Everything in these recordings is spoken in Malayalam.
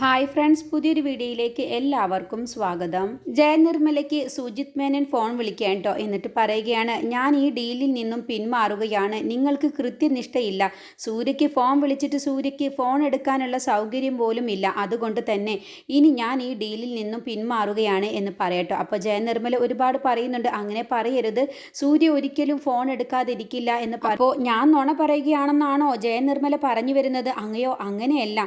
ഹായ് ഫ്രണ്ട്സ് പുതിയൊരു വീഡിയോയിലേക്ക് എല്ലാവർക്കും സ്വാഗതം. ജയനിർമ്മലയ്ക്ക് സുജിത് മേനൻ ഫോൺ വിളിക്കാൻ കേട്ടോ എന്നിട്ട് പറയുകയാണ് ഞാൻ ഈ ഡീലിൽ നിന്നും പിന്മാറുകയാണ്. നിങ്ങൾക്ക് കൃത്യനിഷ്ഠയില്ല. സൂര്യയ്ക്ക് ഫോൺ വിളിച്ചിട്ട് സൂര്യയ്ക്ക് ഫോൺ എടുക്കാനുള്ള സൗകര്യം പോലും ഇല്ല. അതുകൊണ്ട് തന്നെ ഇനി ഞാൻ ഈ ഡീലിൽ നിന്നും പിന്മാറുകയാണ് എന്ന് പറയട്ടോ. അപ്പോൾ ജയനിർമ്മല ഒരുപാട് പറയുന്നുണ്ട് അങ്ങനെ പറയരുത്. സൂര്യ ഒരിക്കലും ഫോൺ എടുക്കാതിരിക്കില്ല എന്ന് അപ്പോൾ ഞാൻ നുണ പറയുകയാണെന്നാണോ ജയനിർമ്മല പറഞ്ഞു വരുന്നത്? അങ്ങയോ? അങ്ങനെയല്ല.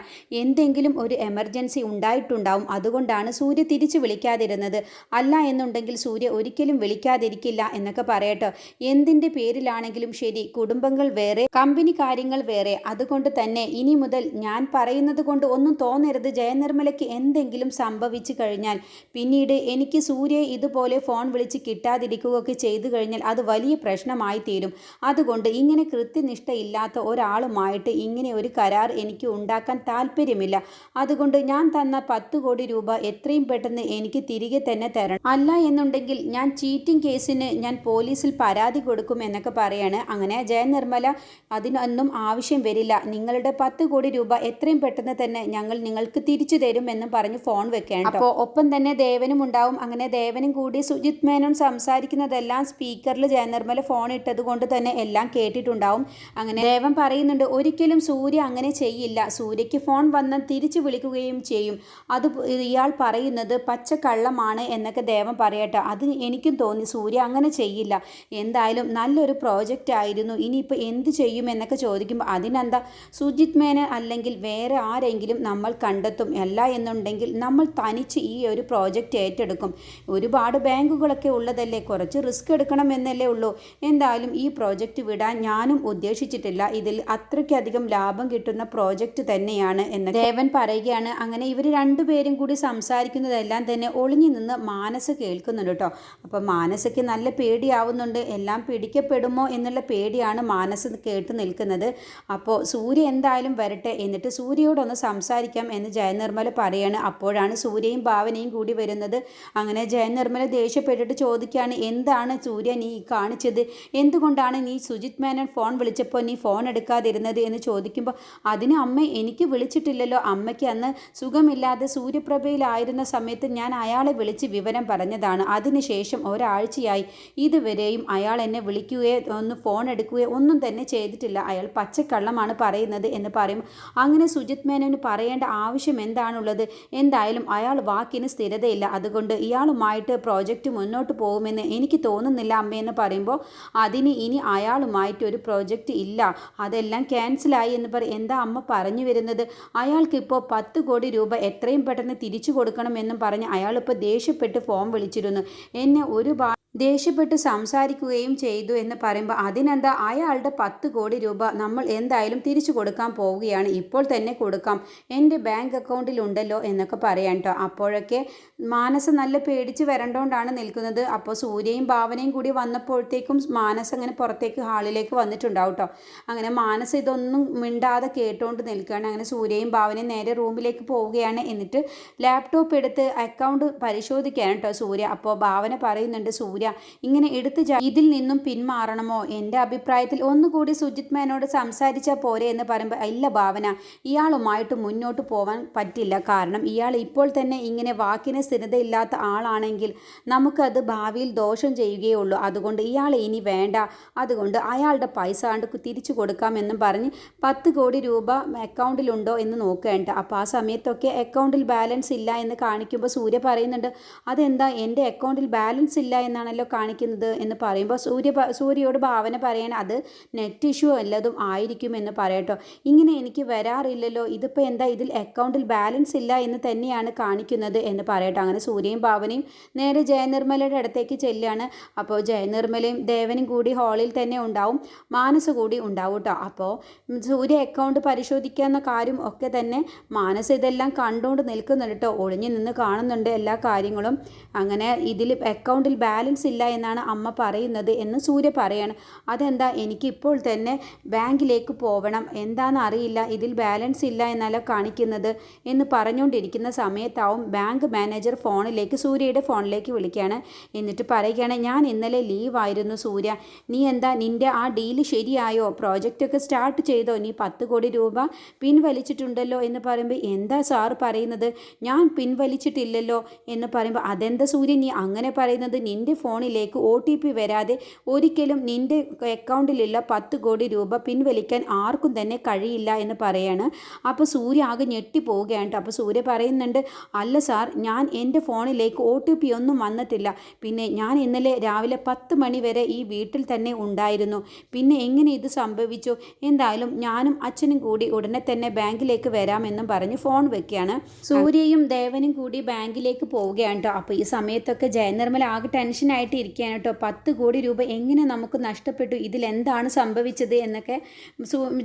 എന്തെങ്കിലും ഒരു എമർജൻസി ഉണ്ടായിട്ടുണ്ടാവും. അതുകൊണ്ടാണ് സൂര്യ തിരിച്ചു വിളിക്കാതിരുന്നത്. അല്ല എന്നുണ്ടെങ്കിൽ സൂര്യ ഒരിക്കലും വിളിക്കാതിരിക്കില്ല എന്നൊക്കെ പറയട്ടോ. എന്തിന്റെ പേരിലാണെങ്കിലും ശരി കുടുംബങ്ങൾ വേറെ കമ്പനി കാര്യങ്ങൾ വേറെ. അതുകൊണ്ട് തന്നെ ഇനി മുതൽ ഞാൻ പറയുന്നത് കൊണ്ട് ഒന്നും തോന്നരുത്. ജയനിർമ്മലയ്ക്ക് എന്തെങ്കിലും സംഭവിച്ചു കഴിഞ്ഞാൽ പിന്നീട് എനിക്ക് സൂര്യ ഇതുപോലെ ഫോൺ വിളിച്ച് കിട്ടാതിരിക്കുകയൊക്കെ ചെയ്തു കഴിഞ്ഞാൽ അത് വലിയ പ്രശ്നമായി തീരും അതുകൊണ്ട് ഇങ്ങനെ കൃത്യനിഷ്ഠയില്ലാത്ത ഒരാളുമായിട്ട് ഇങ്ങനെ ഒരു കരാർ എനിക്ക് ഉണ്ടാക്കാൻ താല്പര്യമില്ല. അതുകൊണ്ട് ഞാൻ തന്ന പത്ത് കോടി രൂപ എത്രയും പെട്ടെന്ന് എനിക്ക് തിരികെ തന്നെ തരണം. അല്ല എന്നുണ്ടെങ്കിൽ ഞാൻ ചീറ്റിംഗ് കേസിന് ഞാൻ പോലീസിൽ പരാതി കൊടുക്കും എന്നൊക്കെ പറയാണ്. അങ്ങനെ ജയനിർമ്മല അതിനൊന്നും ആവശ്യം വരില്ല. നിങ്ങളുടെ പത്ത് കോടി രൂപ എത്രയും പെട്ടെന്ന് തന്നെ ഞങ്ങൾ നിങ്ങൾക്ക് തിരിച്ചു തരും എന്നും പറഞ്ഞ് ഫോൺ വെക്കണം അപ്പോൾ ഒപ്പം തന്നെ ദേവനും ഉണ്ടാവും. അങ്ങനെ ദേവനും കൂടി സുജിത് മേനോൻ സംസാരിക്കുന്നതെല്ലാം സ്പീക്കറിൽ ജയനിർമ്മല ഫോൺ ഇട്ടത് കൊണ്ട് തന്നെ എല്ലാം കേട്ടിട്ടുണ്ടാവും. അങ്ങനെ ദേവൻ പറയുന്നുണ്ട് ഒരിക്കലും സൂര്യ അങ്ങനെ ചെയ്യില്ല. സൂര്യയ്ക്ക് ഫോൺ വന്ന് തിരിച്ചു വിളിക്കുകയും ചെയ്യും. അത് ഇയാൾ പറയുന്നത് പച്ചക്കള്ളമാണ് എന്നൊക്കെ ദേവൻ പറയട്ടെ അത് എനിക്കും തോന്നി സൂര്യ അങ്ങനെ ചെയ്യില്ല. എന്തായാലും നല്ലൊരു പ്രോജക്റ്റ് ആയിരുന്നു. ഇനിയിപ്പോൾ എന്ത് ചെയ്യും എന്നൊക്കെ ചോദിക്കുമ്പോൾ അതിനെന്താ? സുജിത് മേനൻ അല്ലെങ്കിൽ വേറെ ആരെങ്കിലും നമ്മൾ കണ്ടെത്തും. അല്ല എന്നുണ്ടെങ്കിൽ നമ്മൾ തനിച്ച് ഈ ഒരു പ്രോജക്റ്റ് ഏറ്റെടുക്കും. ഒരുപാട് ബാങ്കുകളൊക്കെ ഉള്ളതല്ലേ? കുറച്ച് റിസ്ക് എടുക്കണം എന്നല്ലേ ഉള്ളൂ. എന്തായാലും ഈ പ്രോജക്റ്റ് വിടാൻ ഞാനും ഉദ്ദേശിച്ചിട്ടില്ല. ഇതിൽ അത്രയ്ക്കധികം ലാഭം കിട്ടുന്ന പ്രോജക്റ്റ് തന്നെയാണ് എന്ന് ദേവൻ പറയുകയാണ്. അങ്ങനെ ഇവർ രണ്ടുപേരും കൂടി സംസാരിക്കുന്നതെല്ലാം തന്നെ ഒളിഞ്ഞു നിന്ന് മാനസ് കേൾക്കുന്നുണ്ട് കേട്ടോ അപ്പോൾ മാനസയ്ക്ക് നല്ല പേടിയാവുന്നുണ്ട്. എല്ലാം പിടിക്കപ്പെടുമോ എന്നുള്ള പേടിയാണ് മാനസ് കേട്ട് നിൽക്കുന്നത്. അപ്പോൾ സൂര്യ എന്തായാലും വരട്ടെ എന്നിട്ട് സൂര്യയോടൊന്ന് സംസാരിക്കാം എന്ന് ജയനിർമ്മല പറയാണ്. അപ്പോഴാണ് സൂര്യയും ഭാവനയും കൂടി വരുന്നത്. അങ്ങനെ ജയനിർമ്മല ദേഷ്യപ്പെട്ടിട്ട് ചോദിക്കുകയാണ് എന്താണ് സൂര്യ നീ കാണിച്ചത്? എന്തുകൊണ്ടാണ് നീ സുജിത് മേനൻ ഫോൺ വിളിച്ചപ്പോൾ നീ ഫോൺ എടുക്കാതിരുന്നത്? എന്ന് ചോദിക്കുമ്പോൾ അതിന് അമ്മ എനിക്ക് വിളിച്ചിട്ടില്ലല്ലോ. അമ്മയ്ക്ക് അന്ന് സുഖമില്ലാതെ സൂര്യപ്രഭയിലായിരുന്ന സമയത്ത് ഞാൻ അയാളെ വിളിച്ച് വിവരം പറഞ്ഞതാണ്. അതിനുശേഷം ഒരാഴ്ചയായി ഇതുവരെയും അയാൾ എന്നെ വിളിക്കുകയോ ഒന്ന് ഫോൺ എടുക്കുകയോ ഒന്നും തന്നെ ചെയ്തിട്ടില്ല. അയാൾ പച്ചക്കള്ളമാണ് പറയുന്നത് എന്ന് പറയും. അങ്ങനെ സുജിത് മേനോന് പറയേണ്ട ആവശ്യം എന്താണുള്ളത്? എന്തായാലും അയാൾ വാക്കിന് സ്ഥിരതയില്ല. അതുകൊണ്ട് ഇയാളുമായിട്ട് പ്രോജക്റ്റ് മുന്നോട്ട് പോകുമെന്ന് എനിക്ക് തോന്നുന്നില്ല അമ്മയെന്ന് പറയുമ്പോൾ അതിന് ഇനി അയാളുമായിട്ട് ഒരു പ്രോജക്റ്റ് ഇല്ല. അതെല്ലാം ക്യാൻസലായി എന്ന് പറയും എന്താ അമ്മ പറഞ്ഞു വരുന്നത്? അയാൾക്കിപ്പോൾ പത്ത് കോടി രൂപ എത്രയും പെട്ടെന്ന് തിരിച്ചു കൊടുക്കണമെന്നും പറഞ്ഞ് അയാളിപ്പോൾ ദേഷ്യപ്പെട്ട് ഫോം വിളിച്ചിരുന്നു. എന്നെ ഒരുപാട് ദേഷ്യപ്പെട്ട് സംസാരിക്കുകയും ചെയ്തു എന്ന് പറയുമ്പോൾ അതിനെന്താ? അയാളുടെ പത്ത് കോടി രൂപ നമ്മൾ എന്തായാലും തിരിച്ചു കൊടുക്കാൻ പോവുകയാണ്. ഇപ്പോൾ തന്നെ കൊടുക്കാം. എന്റെ ബാങ്ക് അക്കൗണ്ടിലുണ്ടല്ലോ എന്നൊക്കെ പറയാം കേട്ടോ അപ്പോഴൊക്കെ മാനസ് നല്ല പേടിച്ച് വരണ്ടോണ്ടാണ് നിൽക്കുന്നത്. അപ്പോൾ സൂര്യയും ഭാവനയും കൂടി വന്നപ്പോഴത്തേക്കും മാനസ് അങ്ങനെ പുറത്തേക്ക് ഹാളിലേക്ക് വന്നിട്ടുണ്ടാവും കേട്ടോ അങ്ങനെ മാനസ് ഇതൊന്നും മിണ്ടാതെ കേട്ടുകൊണ്ട് നിൽക്കുകയാണ്. അങ്ങനെ സൂര്യയും ഭാവനയും നേരെ റൂമിലേക്ക് പോവുകയാണ്. എന്നിട്ട് ലാപ്ടോപ്പ് എടുത്ത് അക്കൗണ്ട് പരിശോധിക്കുകയാണ് കേട്ടോ സൂര്യ. അപ്പോൾ ഭാവന പറയുന്നുണ്ട് സൂര്യ ഇങ്ങനെ എടുത്തു ഇതിൽ നിന്നും പിന്മാറണമോ? എന്റെ അഭിപ്രായത്തിൽ ഒന്നുകൂടി സുജിത് മേനോട് സംസാരിച്ചാൽ പോരെ എന്ന് പറയുമ്പോൾ ഇല്ല ഭാവന. ഇയാളുമായിട്ട് മുന്നോട്ട് പോവാൻ പറ്റില്ല. കാരണം ഇയാൾ ഇപ്പോൾ തന്നെ ഇങ്ങനെ വാക്കിന് സ്ഥിരതയില്ലാത്ത ആളാണെങ്കിൽ നമുക്കത് ഭാവിയിൽ ദോഷം ചെയ്യുകയുള്ളൂ അതുകൊണ്ട് ഇയാളെ ഇനി വേണ്ട. അതുകൊണ്ട് അയാളുടെ പൈസ കണ്ട് തിരിച്ചു കൊടുക്കാമെന്നും പറഞ്ഞ് പത്ത് കോടി രൂപ അക്കൗണ്ടിലുണ്ടോ എന്ന് നോക്കേണ്ട. അപ്പോൾ ആ സമയത്തൊക്കെ അക്കൗണ്ടിൽ ബാലൻസ് ഇല്ല എന്ന് കാണിക്കുമ്പോൾ സൂര്യ പറയുന്നുണ്ട് അതെന്താ? എന്റെ അക്കൗണ്ടിൽ ബാലൻസ് ഇല്ല എന്നാണല്ലോ കാണിക്കുന്നത് എന്ന് പറയുമ്പോൾ സൂര്യ സൂര്യയോട് ഭാവന പറയണം അത് നെറ്റ് ഇഷ്യൂ വല്ലതും ആയിരിക്കും എന്ന് പറയട്ടോ ഇങ്ങനെ എനിക്ക് വരാറില്ലല്ലോ. ഇതിപ്പോൾ എന്താ ഇതിൽ അക്കൗണ്ടിൽ ബാലൻസ് ഇല്ല എന്ന് തന്നെയാണ് കാണിക്കുന്നത് എന്ന് പറയട്ടോ അങ്ങനെ സൂര്യയും ഭാവനയും നേരെ ജയനിർമ്മലയുടെ അടുത്തേക്ക് ചെല്ലുകയാണ് അപ്പോൾ ജയനിർമ്മലയും ദേവനും കൂടി ഹാളിൽ തന്നെ ഉണ്ടാവും. മാനസ് കൂടി ഉണ്ടാവും കേട്ടോ അപ്പോൾ സൂര്യ അക്കൗണ്ട് പരിശോധിക്കാവുന്ന കാര്യം ഒക്കെ തന്നെ മാനസ് ഇതെല്ലാം കണ്ടുകൊണ്ട് നിൽക്കുന്നുണ്ട് കേട്ടോ ഒളിഞ്ഞു നിന്ന് കാണുന്നുണ്ട് എല്ലാ കാര്യങ്ങളും. അങ്ങനെ ഇതിൽ അക്കൗണ്ടിൽ ബാലൻസ് ബാലൻസ് ഇല്ല എന്നാണ് അമ്മ പറയുന്നത് എന്ന് സൂര്യ പറയാണ്. അതെന്താ? എനിക്കിപ്പോൾ തന്നെ ബാങ്കിലേക്ക് പോകണം എന്താണെന്ന് അറിയില്ല. ഇതിൽ ബാലൻസ് ഇല്ല എന്നല്ല കാണിക്കുന്നത് എന്ന് പറഞ്ഞുകൊണ്ടിരിക്കുന്ന സമയത്താവും ബാങ്ക് മാനേജർ ഫോണിലേക്ക് സൂര്യയുടെ ഫോണിലേക്ക് വിളിക്കുകയാണ്. എന്നിട്ട് പറയുകയാണ് ഞാൻ ഇന്നലെ ലീവായിരുന്നു സൂര്യ. നീ എന്താ? നിന്റെ ആ ഡീൽ ശരിയായോ? പ്രോജക്റ്റൊക്കെ സ്റ്റാർട്ട് ചെയ്തോ? നീ പത്ത് കോടി രൂപ പിൻവലിച്ചിട്ടുണ്ടല്ലോ? എന്ന് പറയുമ്പോൾ എന്താ സാർ പറയുന്നത്? ഞാൻ പിൻവലിച്ചിട്ടില്ലല്ലോ. എന്ന് പറയുമ്പോൾ അതെന്താ സൂര്യ? നീ അങ്ങനെ പറയുന്നത്? നിന്റെ ഫോണിലേക്ക് ഒ ടി പി വരാതെ ഒരിക്കലും നിന്റെ അക്കൗണ്ടിലുള്ള പത്ത് കോടി രൂപ പിൻവലിക്കാൻ ആർക്കും തന്നെ കഴിയില്ല എന്ന് പറയാണ്. അപ്പോൾ സൂര്യ ആകെ ഞെട്ടിപ്പോവുകയാണ് പോവുകയാണ് അപ്പോൾ സൂര്യ പറയുന്നുണ്ട് അല്ല സാർ ഞാൻ എന്റെ ഫോണിലേക്ക് ഒ ടി പി ഒന്നും വന്നിട്ടില്ല. പിന്നെ ഞാൻ ഇന്നലെ രാവിലെ പത്ത് മണി വരെ ഈ വീട്ടിൽ തന്നെ ഉണ്ടായിരുന്നു. പിന്നെ എങ്ങനെ ഇത് സംഭവിച്ചു? എന്തായാലും ഞാനും അച്ഛനും കൂടി ഉടനെ തന്നെ ബാങ്കിലേക്ക് വരാമെന്നും പറഞ്ഞ് ഫോൺ വെക്കുകയാണ്. സൂര്യയും ദേവനും കൂടി ബാങ്കിലേക്ക് പോവുകയാണ് കേട്ടോ. അപ്പോൾ ഈ സമയത്തൊക്കെ ജയനിർമ്മല ആകെ ടെൻഷനായിട്ട് ഇരിക്കുകയാണ് കേട്ടോ. പത്ത് കോടി രൂപ എങ്ങനെ നമുക്ക് നഷ്ടപ്പെട്ടു? ഇതിലെന്താണ് സംഭവിച്ചത് എന്നൊക്കെ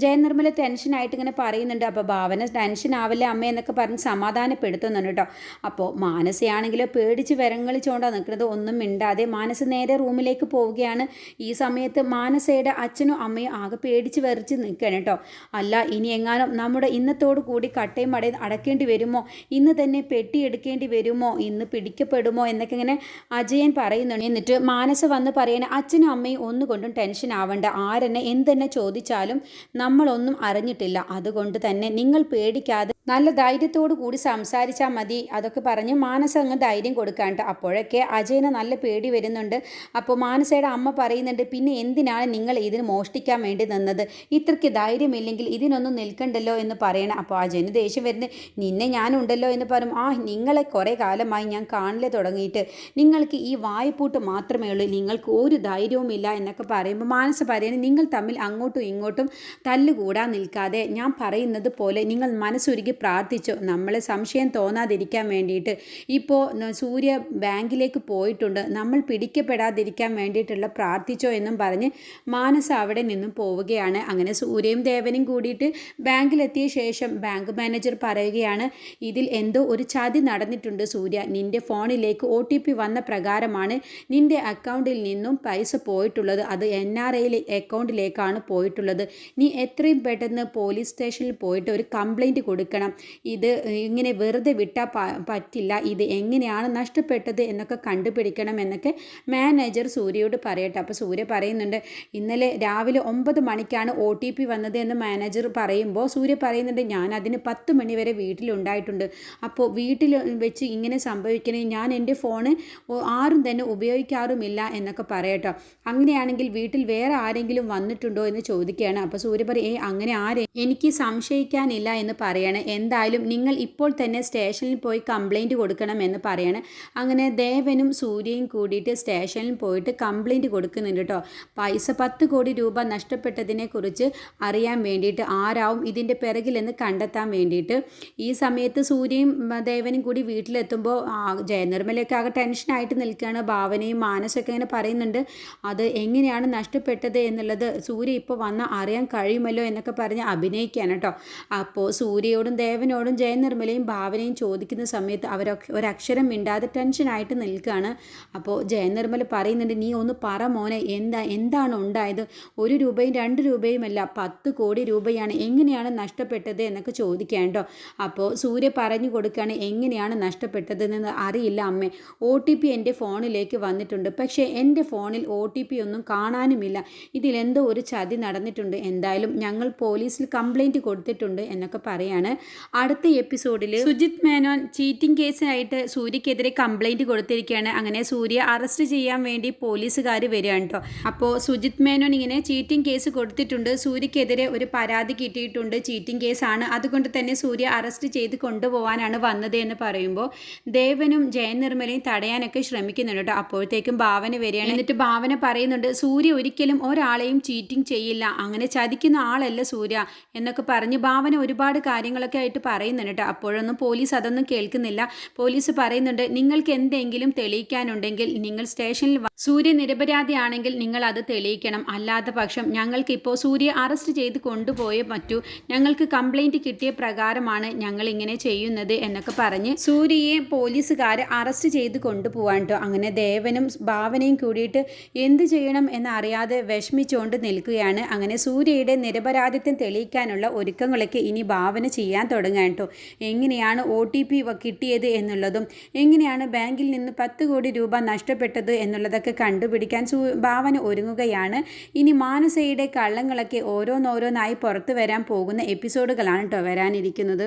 ജയനിർമ്മല ടെൻഷനായിട്ട് ഇങ്ങനെ പറയുന്നുണ്ട്. അപ്പോൾ ഭാവന ടെൻഷൻ ആവില്ല അമ്മ എന്നൊക്കെ പറഞ്ഞ് സമാധാനപ്പെടുത്തുന്നുണ്ട് കേട്ടോ. അപ്പോൾ മാനസയാണെങ്കിലോ പേടിച്ച് വിരങ്ങളിച്ചുകൊണ്ടാണ് നിൽക്കുന്നത് ഒന്നും മിണ്ടാതെ മാനസ നേരെ റൂമിലേക്ക് പോവുകയാണ്. ഈ സമയത്ത് മാനസയുടെ അച്ഛനും അമ്മയും ആകെ പേടിച്ച് വെറിച്ച് നിൽക്കുകയാണ് കേട്ടോ. അല്ല ഇനി എങ്ങാനും നമ്മുടെ ഇന്നത്തോടു കൂടി കട്ടയും മടയും അടക്കേണ്ടി വരുമോ? ഇന്ന് തന്നെ പെട്ടി എടുക്കേണ്ടി വരുമോ? ഇന്ന് പിടിക്കപ്പെടുമോ? എന്നൊക്കെ ഇങ്ങനെ അജയൻ പറയുന്നുണ്ട്. എന്നിട്ട് മാനസ വന്ന് പറയണേ അച്ഛനും അമ്മയും ഒന്നുകൊണ്ടും ടെൻഷൻ ആവണ്ട. ആരെന്നെ എന്തെന്നെ ചോദിച്ചാലും നമ്മളൊന്നും അറിഞ്ഞിട്ടില്ല. അതുകൊണ്ട് തന്നെ നിങ്ങൾ പേടിക്കാതെ നല്ല ധൈര്യത്തോടു കൂടി സംസാരിച്ചാൽ മതി. അതൊക്കെ പറഞ്ഞ് മാനസ അങ്ങ് ധൈര്യം കൊടുക്കാണ്ട് അപ്പോഴൊക്കെ അജയന് നല്ല പേടി വരുന്നുണ്ട്. അപ്പോൾ മാനസയുടെ അമ്മ പറയുന്നുണ്ട് പിന്നെ എന്തിനാണ് നിങ്ങൾ ഇതിന് മോഷ്ടിക്കാൻ വേണ്ടി നിന്നത്? ഇത്രയ്ക്ക് ധൈര്യമില്ലെങ്കിൽ ഇതിനൊന്നും നിൽക്കണ്ടല്ലോ എന്ന് പറയണം. അപ്പോൾ അജയന് ദേഷ്യം വരുന്നത് നിന്നെ ഞാനുണ്ടല്ലോ എന്ന് പറയും. ആ നിങ്ങളെ കുറേ കാലമായി ഞാൻ കാണലേ തുടങ്ങിയിട്ട്. നിങ്ങൾക്ക് ഈ വായ്പൂട്ട് മാത്രമേ ഉള്ളൂ. നിങ്ങൾക്ക് ഒരു ധൈര്യവുമില്ല എന്നൊക്കെ പറയുമ്പോൾ മാനസ പറയുന്നത് നിങ്ങൾ തമ്മിൽ അങ്ങോട്ടും ഇങ്ങോട്ടും തല്ലുകൂടാൻ നിൽക്കാതെ ഞാൻ പറയുന്നത് പോലെ നിങ്ങൾ മനസ്സുരുകി പ്രാർത്ഥിച്ചു. നമ്മളെ സംശയം തോന്നാതിരിക്കാൻ വേണ്ടിയിട്ട്. ഇപ്പോൾ സൂര്യ ബാങ്കിലേക്ക് പോയിട്ടുണ്ട്. നമ്മൾ പിടിക്കപ്പെടാതിരിക്കാൻ വേണ്ടിയിട്ടുള്ള പ്രാർത്ഥിച്ചോ എന്നും പറഞ്ഞ് മാനസ അവിടെ നിന്നും പോവുകയാണ്. അങ്ങനെ സൂര്യയും ദേവനും കൂടിയിട്ട് ബാങ്കിലെത്തിയ ശേഷം ബാങ്ക് മാനേജർ പറയുകയാണ് ഇതിൽ എന്തോ ഒരു ചതി നടന്നിട്ടുണ്ട് സൂര്യ. നിന്റെ ഫോണിലേക്ക് ഒ വന്ന പ്രകാരമാണ് നിന്റെ അക്കൗണ്ടിൽ നിന്നും പൈസ പോയിട്ടുള്ളത് അത് എൻ ആർ ഐയിലെ അക്കൗണ്ടിലേക്കാണ് പോയിട്ടുള്ളത്. നീ എത്രയും പെട്ടെന്ന് പോലീസ് സ്റ്റേഷനിൽ പോയിട്ട് ഒരു കംപ്ലൈന്റ് കൊടുക്കണം. ഇത് ഇങ്ങനെ വെറുതെ വിട്ടാൽ പറ്റില്ല. ഇത് എങ്ങനെയാണ് നഷ്ടപ്പെട്ടത് എന്നൊക്കെ കണ്ടുപിടിക്കണം എന്നൊക്കെ മാനേജർ സൂര്യയോട് പറയട്ടെ. അപ്പോൾ സൂര്യ പറയുന്നുണ്ട് ഇന്നലെ രാവിലെ ഒമ്പത് മണിക്കാണ് ഒ ടി പി വന്നത് എന്ന് മാനേജർ പറയുമ്പോൾ സൂര്യ പറയുന്നുണ്ട് ഞാൻ അതിന് പത്ത് മണി വരെ വീട്ടിലുണ്ടായിട്ടുണ്ട്. അപ്പോൾ വീട്ടിൽ വെച്ച് ഇങ്ങനെ സംഭവിക്കണേ. ഞാൻ എന്റെ ഫോണ് ആരും തന്നെ ഉപയോഗിക്കാറുമില്ല എന്നൊക്കെ പറയട്ടോ. അങ്ങനെയാണെങ്കിൽ വീട്ടിൽ വേറെ ആരെങ്കിലും വന്നിട്ടുണ്ടോ എന്ന് ചോദിക്കുകയാണ്. അപ്പോൾ സൂര്യ പറയും ഏ അങ്ങനെ ആരെ? എനിക്ക് സംശയിക്കാനില്ല എന്ന് പറയാണ്. എന്തായാലും നിങ്ങൾ ഇപ്പോൾ തന്നെ സ്റ്റേഷനിൽ പോയി കംപ്ലൈന്റ് കൊടുക്കണം എന്ന് പറയാണ്. അങ്ങനെ ദേവനും സൂര്യയും കൂടിയിട്ട് സ്റ്റേഷനിൽ പോയിട്ട് കംപ്ലൈന്റ് കൊടുക്കുന്നുണ്ട് കേട്ടോ പൈസ പത്ത് കോടി രൂപ നഷ്ടപ്പെട്ടതിനെ കുറിച്ച് അറിയാൻ വേണ്ടിയിട്ട് ആരാവും ഇതിന്റെ പിറകിലെന്ന് കണ്ടെത്താൻ വേണ്ടിയിട്ട്. ഈ സമയത്ത് സൂര്യയും ദേവനും കൂടി വീട്ടിലെത്തുമ്പോൾ ജയനിർമ്മലയൊക്കെ ആകെ ടെൻഷനായിട്ട് നിൽക്കുകയാണ്. ഭാവനയും മാനസൊക്കെ ഇങ്ങനെ പറയുന്നുണ്ട് അത് എങ്ങനെയാണ് നഷ്ടപ്പെട്ടത് എന്നുള്ളത് സൂര്യ ഇപ്പോൾ വന്ന് അറിയാൻ കഴിയുമല്ലോ എന്നൊക്കെ പറഞ്ഞ് അഭിനയിക്കാൻ കേട്ടോ. അപ്പോൾ സൂര്യയോടും ദേവനോടും ജയനിർമ്മലയും ഭാവനയും ചോദിക്കുന്ന സമയത്ത് അവരൊക്കെ ഒരക്ഷരം മിണ്ടാതെ ടെൻഷനായിട്ട് നിൽക്കുകയാണ്. അപ്പോൾ ജയനിർമ്മല പറയുന്നുണ്ട് നീ ഒന്ന് പറ മോനെ എന്താ എന്താണ് ഉണ്ടായത്? ഒരു രൂപയും രണ്ട് രൂപയുമല്ല പത്ത് കോടി രൂപയാണ് എങ്ങനെയാണ് നഷ്ടപ്പെട്ടത്? എന്നൊക്കെ ചോദിക്കാൻ കേട്ടോ. അപ്പോൾ സൂര്യ പറഞ്ഞു കൊടുക്കുകയാണ് എങ്ങനെയാണ് നഷ്ടപ്പെട്ടതെന്ന് അറിയില്ല അമ്മേ. ഒ ടി പി എന്റെ ഫോണിലേക്ക് വന്നിട്ടുണ്ട്. പക്ഷേ എന്റെ ഫോണിൽ ഒ ടി പി ഒന്നും കാണാനുമില്ല. ഇതിലെന്തോ ഒരു ചതി നടന്നിട്ടുണ്ട്. എന്തായാലും ഞങ്ങൾ പോലീസിൽ കംപ്ലൈന്റ് കൊടുത്തിട്ടുണ്ട് എന്നൊക്കെ പറയാണ്. അടുത്ത എപ്പിസോഡിൽ സുജിത് മേനോൻ ചീറ്റിംഗ് കേസിനായിട്ട് സൂര്യക്കെതിരെ കംപ്ലൈന്റ് കൊടുത്തിരിക്കുകയാണ്. അങ്ങനെ സൂര്യ അറസ്റ്റ് ചെയ്യാൻ വേണ്ടി പോലീസുകാർ വരികയാണ് കേട്ടോ. അപ്പോൾ സുജിത് മേനോൻ ഇങ്ങനെ ചീറ്റിംഗ് കേസ് കൊടുത്തിട്ടുണ്ട്. സൂര്യക്കെതിരെ ഒരു പരാതി കിട്ടിയിട്ടുണ്ട്. ചീറ്റിംഗ് കേസാണ്. അതുകൊണ്ട് തന്നെ സൂര്യ അറസ്റ്റ് ചെയ്ത് കൊണ്ടുപോകാനാണ് വന്നത് എന്ന് പറയുമ്പോൾ ദേവനും ജയനിർമ്മലയും തടയാനൊക്കെ ശ്രമിക്കുന്നുണ്ട് കേട്ടോ. അപ്പോഴത്തേക്കും ഭാവന വരികയാണ്. എന്നിട്ട് ഭാവന പറയുന്നുണ്ട് സൂര്യ ഒരിക്കലും ഒരാളെയും ചീറ്റിംഗ് ചെയ്യില്ല. അങ്ങനെ ചതിക്കുന്ന ആളല്ല സൂര്യ എന്നൊക്കെ പറഞ്ഞ് ഭാവന ഒരുപാട് കാര്യങ്ങളൊക്കെ ആയിട്ട് പറയുന്നുണ്ട് കേട്ടോ. അപ്പോഴൊന്നും പോലീസ് അതൊന്നും കേൾക്കുന്നില്ല. പോലീസ് പറയുന്നുണ്ട് നിങ്ങൾക്ക് എന്തെങ്കിലും തെളിയിക്കാനുണ്ടെങ്കിൽ നിങ്ങൾ സ്റ്റേഷനിൽ സൂര്യ നിരപരാധിയാണെങ്കിൽ നിങ്ങൾ അത് തെളിയിക്കണം. അല്ലാത്ത പക്ഷം ഞങ്ങൾക്ക് ഇപ്പോൾ സൂര്യ അറസ്റ്റ് ചെയ്ത് കൊണ്ടുപോയേ പറ്റൂ. ഞങ്ങൾക്ക് കംപ്ലൈന്റ് കിട്ടിയ പ്രകാരമാണ് ഞങ്ങൾ ഇങ്ങനെ ചെയ്യുന്നത് എന്നൊക്കെ പറഞ്ഞ് സൂര്യയെ പോലീസുകാർ അറസ്റ്റ് ചെയ്ത് കൊണ്ടുപോകാൻ കേട്ടോ. അങ്ങനെ ദേവൻ ദേവനും ഭാവനയും കൂടിയിട്ട് എന്ത് ചെയ്യണം എന്നറിയാതെ വിഷമിച്ചുകൊണ്ട് നിൽക്കുകയാണ്. അങ്ങനെ സൂര്യയുടെ നിരപരാധിത്വം തെളിയിക്കാനുള്ള ഒരുക്കങ്ങളൊക്കെ ഇനി ഭാവന ചെയ്യാൻ തുടങ്ങാൻ കേട്ടോ എങ്ങനെയാണ് ഒ ടി പി കിട്ടിയത് എന്നുള്ളതും എങ്ങനെയാണ് ബാങ്കിൽ നിന്ന് പത്ത് കോടി രൂപ നഷ്ടപ്പെട്ടത് എന്നുള്ളതൊക്കെ കണ്ടുപിടിക്കാൻ ഭാവന ഒരുങ്ങുകയാണ്. ഇനി മാനസയുടെ കള്ളങ്ങളൊക്കെ ഓരോന്നോരോന്നായി പുറത്തു വരാൻ പോകുന്ന എപ്പിസോഡുകളാണ് കേട്ടോ വരാനിരിക്കുന്നത്.